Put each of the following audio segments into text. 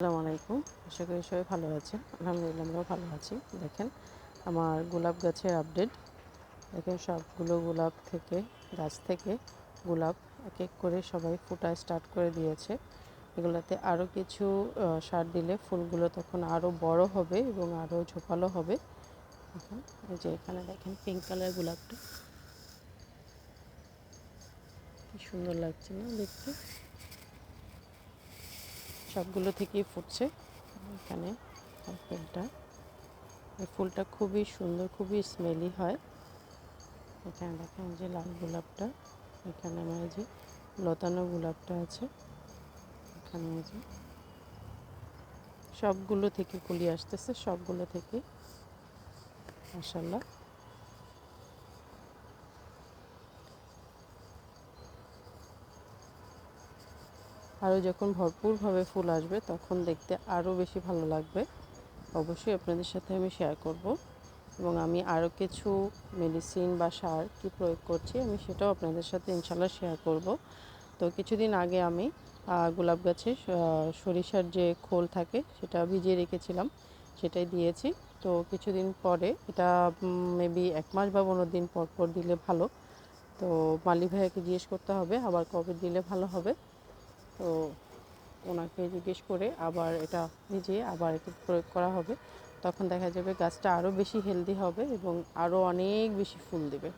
আসসালামু আলাইকুম। আশা করি সবাই ভালো আছেন। আলহামদুলিল্লাহ আমরাও ভালো আছি। দেখেন, আমার গোলাপ গাছের আপডেট দেখেন, সবগুলো গোলাপ থেকে, গাছ থেকে গোলাপ এক এক করে সবাই ফোটা স্টার্ট করে দিয়েছে। এগুলোতে আরও কিছু সার দিলে ফুলগুলো তখন আরও বড় হবে এবং আরও ঝোপালো হবে। এই যে এখানে দেখেন পিঙ্ক কালার গোলাপটা। সুন্দর লাগছে না দেখতে? সবগুলো থেকেই ফুটছে এখানে ফুলটা। ফুলটা খুবই সুন্দর, খুবই স্মেলি হয়। এখানে দেখেন যে লাল গোলাপটা, এখানে আমার যে লতানো গোলাপটা আছে। এখানে যে সবগুলো থেকে কুলি আসতেছে, সবগুলো থেকে মাশাল্লাহ আরও যখন ভরপুরভাবে ফুল আসবে, তখন দেখতে আরও বেশি ভালো লাগবে। অবশ্যই আপনাদের সাথে আমি শেয়ার করব এবং আমি আরও কিছু মেডিসিন বা সার কী প্রয়োগ করছি, আমি সেটাও আপনাদের সাথে ইনশাল্লাহ শেয়ার করব। তো কিছুদিন আগে আমি গোলাপ গাছে সরিষার যে খোল থাকে, সেটা ভিজিয়ে রেখেছিলাম, সেটাই দিয়েছি। তো কিছুদিন পরে, এটা মেবি এক মাস বা পনেরো দিন পর পর দিলে ভালো। তো মালিক ভাইয়াকে জিজ্ঞেস করতে হবে, আবার কবে দিলে ভালো হবে। তো ওনাকে জিজ্ঞেস করে আবার এটা নিজে আবার একটু প্রয়োগ করা হবে। তখন দেখা যাবে গাছটা আরও বেশি হেলদি হবে এবং আরও অনেক বেশি ফুল দেবে।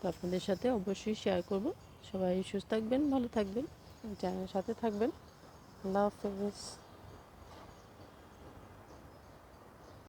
তো আপনাদের সাথে অবশ্যই শেয়ার করব। সবাই সুস্থ থাকবেন, ভালো থাকবেন, চ্যানেলের সাথে থাকবেন। আল্লাহ হাফেজ।